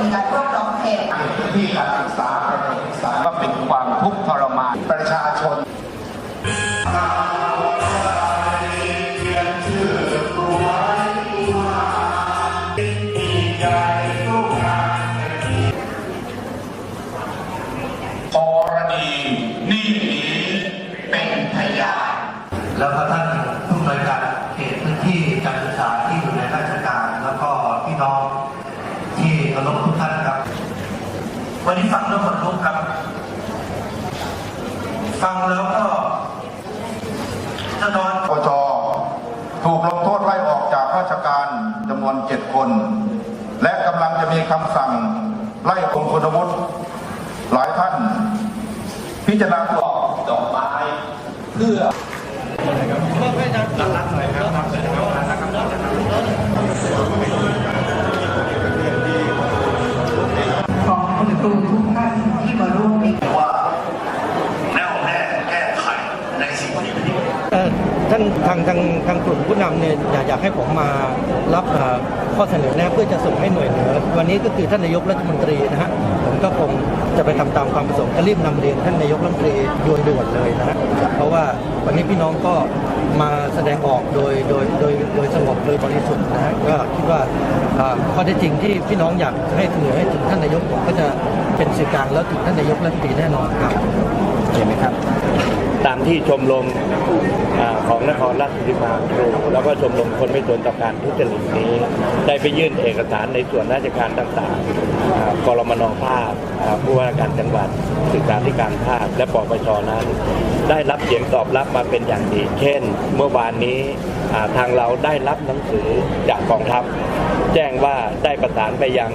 มีการรวบรวมเพจพื้นที่การศึกษาปรศึกษาว่าเป็นความทุกข์ทรมานประชาชนกรณีนี่เป็นพยานแล้วก็ท่านผู้อำนวยการ วันนี้ฟังแล้วขนลุกครับ ฟังแล้วก็จะนอนปชถูกลงโทษไล่ออกจากราชการจำนวนเจ็ดคน และกำลังจะมีคำสั่งไล่องคุณวุฒิหลายท่าน พิจารณาตัวดอกไม้เพื่อของคุณครูทุกท่าน ที่มาร่วมใน ว่าแน่วแน่แก้ไขในสิ่งที่ผิด เอ่อ ท่านทางทางทางกลุ่มผู้นำเนี่ยอยากอยากให้ผมมารับข้อเสนอแนะเพื่อจะส่งให้หน่วยเหนือ วันนี้ก็คือท่านนายกรัฐมนตรีนะฮะผมก็คงจะไปทำตามความประสงค์จะรีบนำเรียนท่านนายกรัฐมนตรีด่วนๆเลยนะฮะเพราะว่าวันนี้พี่น้องก็มาแสดงออกโดยโดยโดยโดยสงบโดยบริสุทธิ์นะฮะก็คิดว่าอ่าข้อเท็จจริงที่พี่น้องอยากให้เสนอให้ถึงท่านนายกผมก็จะเป็นสื่อกลางแล้วถึงท่านนายกรัฐมนตรีแน่นอนครับเห็นไหมครับ ตามที่ชมรมอของนครราชสีมาครูแล้วก็ชมรมคนไม่สนต่อการทุจริตนี้ ได้ไปยื่นเอกสารในส่วนราชการต่างๆอ่ากรมนภาคผู้ว่าการจังหวัดศึกษาธิการภาคและปปชนั้น ได้รับเสียงตอบรับมาเป็นอย่างดี เช่น เมื่อวานนี้ทางเราได้รับหนังสือจากกองทัพ แจ้งว่าได้ประสานไปยัง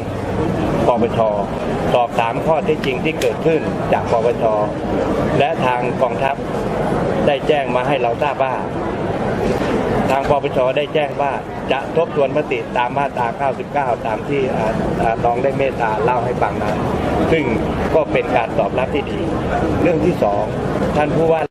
ปปชสอบถามข้อเท็จจริงที่เกิดขึ้นจากปปชและทางกองทัพได้แจ้งมาให้เราทราบว่า ทางปปชได้แจ้งว่าจะทบทวนมติตามมาตรา 99 ตามที่น้องได้เมตตาเล่าให้ฟังนั้น ซึ่งก็เป็นการตอบรับที่ดี เรื่องที่สองท่านผู้ว่า